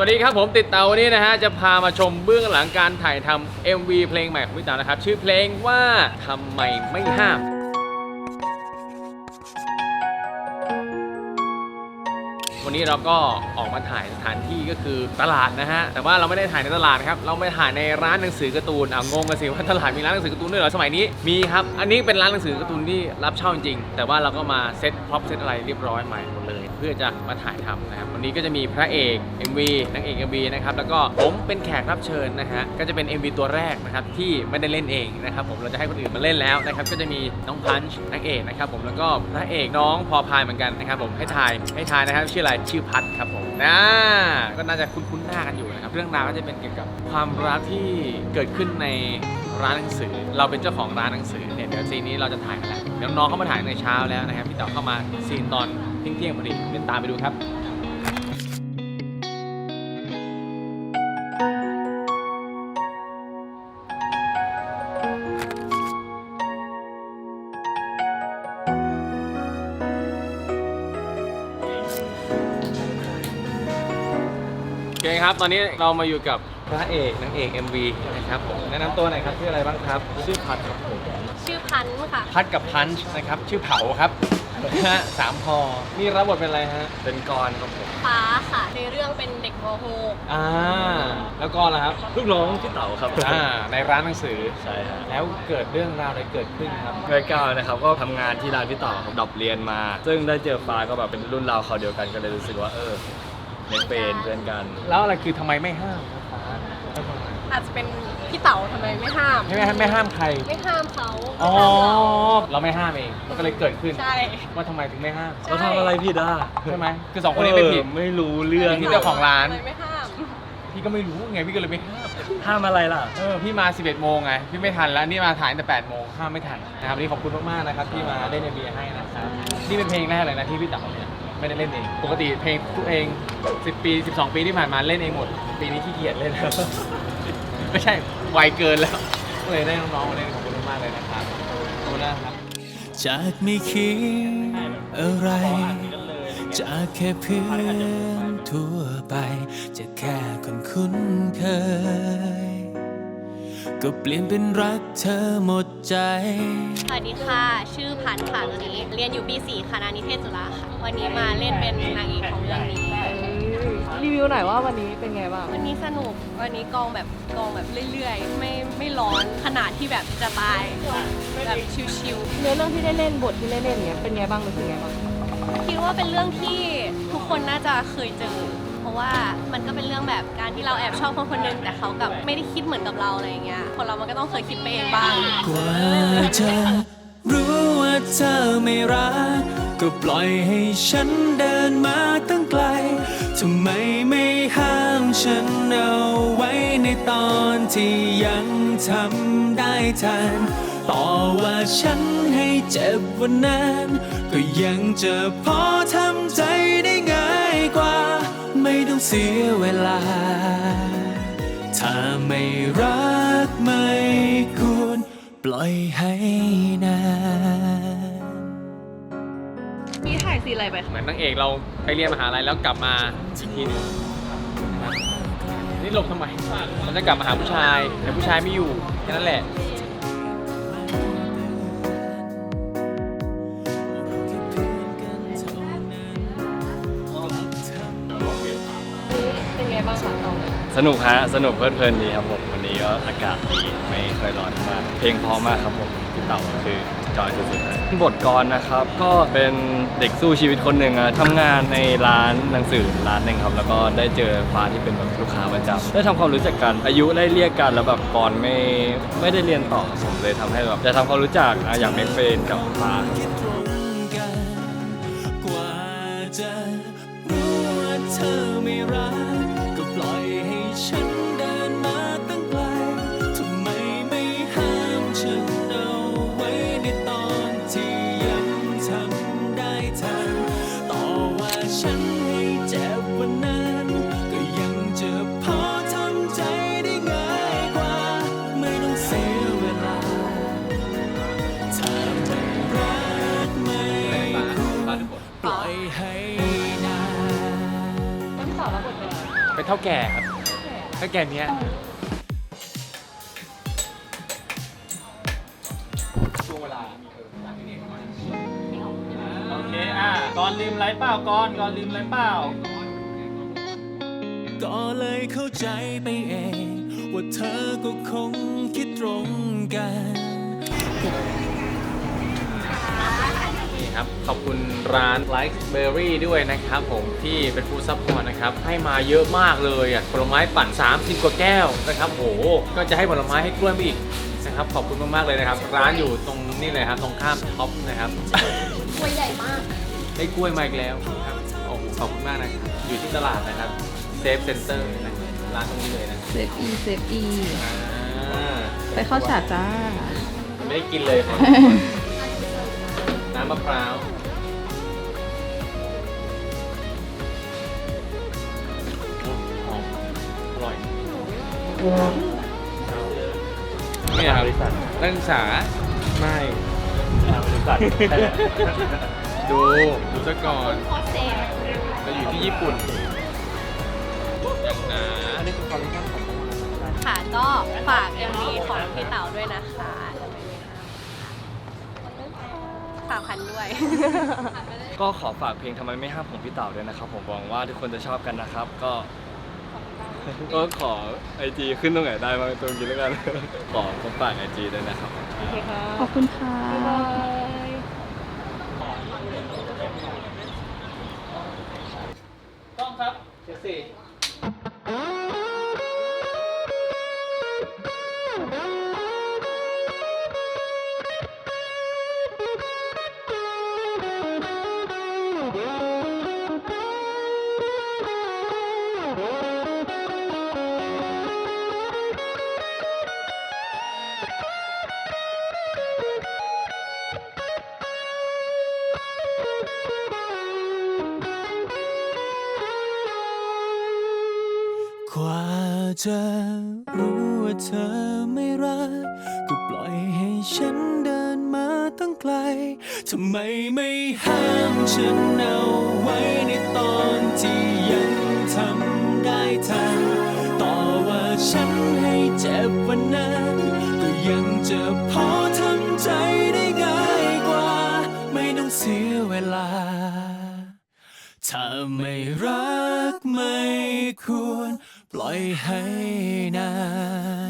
วัสดีครับผมติดเตาวันนี้นะฮะ จะพามาชมเบื้องหลังการถ่ายทำ MV เพลงใหม่ของพี่เตานะครับ ชื่อเพลงว่าทำไมไม่ห้ามวันนี้เราก็ออกมาถ่ายสถานที่ก็คือตลาดนะฮะ แต่ว่าเราไม่ได้ถ่ายในตลาดครับ เราไปถ่ายในร้านหนังสือการ์ตูนอะงงกันสิว่าตลาดมีร้านหนังสือการ์ตูนด้วยเหรอสมัยนี้ มีครับ อันนี้เป็นร้านหนังสือการ์ตูนที่รับเช่าจริงๆแต่ว่าเราก็มาเซ็ตพร็อพเซ็ตอะไรเรียบร้อยใหม่หมดเลย เพื่อจะมาถ่ายทำนะครับวันนี้ก็จะมีพระเอก MV นางเอก MV นะครับแล้วก็ผมเป็นแขกรับเชิญนะฮะก็จะเป็น MV ตัวแรกนะครับที่ไม่ได้เล่นเองนะครับผมเราจะให้คนอื่นมาเล่นแล้วนะครับก็จะมีน้องพันช์นางเอกนะครับผมแล้วก็พระเอกน้องพอพายเหมือนกันนะครับผมให้ทายให้ทายนะครับชื่ออะไรชื่อพัดครับผมนะก็น่าจะคุ้นๆหน้ากันอยู่นะครับเรื่องราวก็จะเป็นเกี่ยวกับความรักที่เกิดขึ้นในร้านหนังสือ เราเป็นเจ้าของร้านหนังสือเนี่ยเดี๋ยวซีนนี้เราจะถ่ายกันแล้วเดี๋ยวน้องเข้ามาถ่ายในเช้าแล้วนะครับพี่เต๋อเข้ามาซีนตอน เที่ยงๆพอดีเดินตามไปดูครับโอเคครับ ตอนนี้เรามาอยู่กับพระเอกนางเอก MV นะครับผมแนะนำตัวหน่อยครับชื่ออะไรบ้างครับ ชื่อพัดครับผมชื่อพันธุ์ค่ะ พัดกับพันช์นะครับ ชื่อเผาครับนะ ฮะสามพอ นี่รับบทเป็นอะไรฮะ เป็นกรครับผมฟ้าค่ะ ในเรื่องเป็นเด็กม .6 อ่า แล้วก็ล่ะครับ ลูกน้องที่เต๋าครับอ่า ในร้านหนังสือ ใช่ฮะแล้วเกิดเรื่องราวอะไรเกิดขึ้นครับ เมื่อก้าวนะครับก็ทำงานที่ร้านพี่เต๋าครับดับเรียนมา ซึ่งได้เจอฟ้าก็แบบเป็นรุ่นราวเขาวเดียวกันก็เลยรู้สึกว่าเออเน็ตเป็นเพื่อนกัน แล้วอะไรคือทำไมไม่ห้ามครับฟ้า อาจจะเป็นพี่เต๋าทำไมไม่ห้าม ไม่ไม่ไม่ห้ามใคร ไม่ห้ามเขาอ๋อไม่ห้ามเรา เราไม่ห้ามเอง มันก็เลยเกิดขึ้น ใช่ ว่าทำไมถึงไม่ห้าม เราทำอะไรผิดอะใช่ไหม คือสองคนนี้ไม่ผิดเออไม่รู้เรื่องพี่เจ้าของร้าน ทำไมไม่ห้าม พี่ก็ไม่รู้ไง พี่ก็เลยไม่ห้าม ห้ามอะไรล่ะ เออ พี่มา 11 โมงไง พี่ไม่ทันแล้ว นี่มาถ่ายตั้งแต่8โมงห้ามไม่ทันนะครับวันนี่ขอบคุณมากๆนะครับที่มาเล่นในบีให้นะครับ นี่เป็นเพลงแรกเลยนะที่พี่เต๋าเนี่ยไม่ได้เล่นเอง ปกติเพลงทุกเพลง10 ปี 12 ปีที่ผ่านมาเล่นเองหมด ปีนี้ขี้เกียจเล่นแล้ว ไม่ใช่วัยเกินแล้วก็เลยได้น้องๆมาเล่นขอบคุณมากเลยนะครับขอบคุณนะครับจากไม่คิดอะไรจากแค่เพื่อนทั่วไป จะแค่คนคุ้นเคย ก็เปลี่ยนเป็นรักเธอหมดใจ สวัสดีค่ะ ชื่อพันธ์ค่ะตอนนี้ เรียนอยู่ปี 4 คณะนิเทศจุฬาค่ะ วันนี้มาเล่นเป็นนางเอกของเรื่องนี้ รีวิวหน่อยว่าวันนี้เป็นไงบ้าง วันนี้สนุก วันนี้กองแบบกองแบบเรื่อยๆ ไม่ไม่ร้อนขนาดที่แบบจะตายแบบชิวๆเนื้อเรื่องที่ได้เล่นบทที่ได้เล่นเนี้ยเป็นไงบ้างรู้สึกไงบ้างคิดว่าเป็นเรื่องที่ทุกคนน่าจะเคยเจอ เพราะว่ามันก็เป็นเรื่องแบบการที่เราแอบชอบคนคนหนึงแต่เขากับไม่ได้คิดเหมือนกับเราอะไรอย่างเงี้ยคนเรามันก็ต้องเคยคิดไปเองบ้าง กว่าจะรู้ว่าเธอไม่รัก ก็ปล่อยให้ฉันเดินมาตั้งไกล ทำไมไม่ห้ามฉันเอาไว้ในตอนที่ยังทำได้ทัน ต่อว่าฉันให้เจ็บวันนั้น ก็ยังจะพอทำใจได้ง่ายกว่า ไม่ต้องเสียเวลา ถ้าไม่รักไม่ควรปล่อยให้นาน นี่ถ่ายซีอะไรไปเหมือนนางเอกเราไปเรียนมหาลัยแล้วกลับมาอีกทีหนึงนี่หลบทำไมมันจะกลับมาหาผู้ชายแต่ผู้ชายไม่อยู่แค่นั้นแหละ เป็นไงบ้างคะน้องสนุกฮะ สนุกเพลิดเพลินดีครับผม วันนี้ก็อากาศดี ไม่ค่อยร้อนมาก เพลงเพอมากครับผมพี่ เต่าคือจอยสุดๆฮะบทกรนะครับ ก็เป็นเด็กสู้ชีวิตคนหนึ่งอะทำงานในร้านหนังสือร้านหนึ่งครับ แล้วก็ได้เจอฟ้าที่เป็นแบบลูกค้าประจำได้ทำความรู้จักกัน อายุไล่เรียกกันแล้วแบบกรไม่ไม่ได้เรียนต่อผมเลยทำให้แบบจะทำความรู้จักอะอย่างเมกเฟนกับฟ้าคิดตรงกันกว่าจะรู้ว่าเธอไม่รักก็ เท่าแก่ครับเท่าแก่เนี้ยช่วงเวลาโอเคอะก่อนลืมไรเปล่าก่อนก่อนลืมไรเปล่าก็เลยเข้าใจไปเอง ว่าเธอก็คงคิดตรงกันนี่ครับ ขอบคุณร้าน Like Berry ด้วยนะครับผมที่เป็นฟู้ดซัพพอร์ตนะครับ ให้มาเยอะมากเลยอะผลไม้ปั่น 30 กว่าแก้วนะครับโหก็จะให้ผลไม้ให้กล้วยมาอีกนะครับขอบคุณมากๆเลยนะครับ ร้านอยู่ตรงนี่เลยครับตรงข้ามท็อปนะครับกล้วยใหญ่มาก ได้กล้วยมาอีกแล้วครับโอ้โหขอบคุณมากนะครับอยู่ที่ตลาดนะครับเซฟเซ็นเตอร์นะครับร้านตรงนี้เลยนะเซฟอีเซฟอีอ่าไปเข้าฉากจ้า ไม่ได้กินเลยครับ น้ำมะพร้าว นี่ครับนักศึกษาไม่บริษัทดูดูซะก่อนโคตรเซฟเราอยู่ที่ญี่ปุ่นอย่างนะอันนี้คือคอลเลคชันของค่ะก็ฝาก MV ของพี่เต๋าด้วยนะคะฝากพันด้วย ก็ขอฝากเพลงทำไมไม่ห้ามของพี่เต่าด้วยนะครับ ผมหวังว่าทุกคนจะชอบกันนะครับ ก็ ก็ขอไอจีขึ้นตรงไหนได้บ้างตรงนี้แล้วกัน ขอขอฝากไอจีด้วยนะครับโอเคค่ะขอบคุณค่ะบ๊ายบายต้องครับเชสี่ จะรู้ว่าเธอไม่รัก ก็ปล่อยให้ฉันเดินมาตั้งไกล ทำไมไม่ห้ามฉันเอาไว้ในตอนที่ยังทำได้ทันต่อว่าฉันให้เจ็บวันนั้น ก็ยังจะพอทำใจได้ง่ายกว่า ไม่ต้องเสียเวลาถ้าไม่รักไม่ควร ปล่อยให้นาน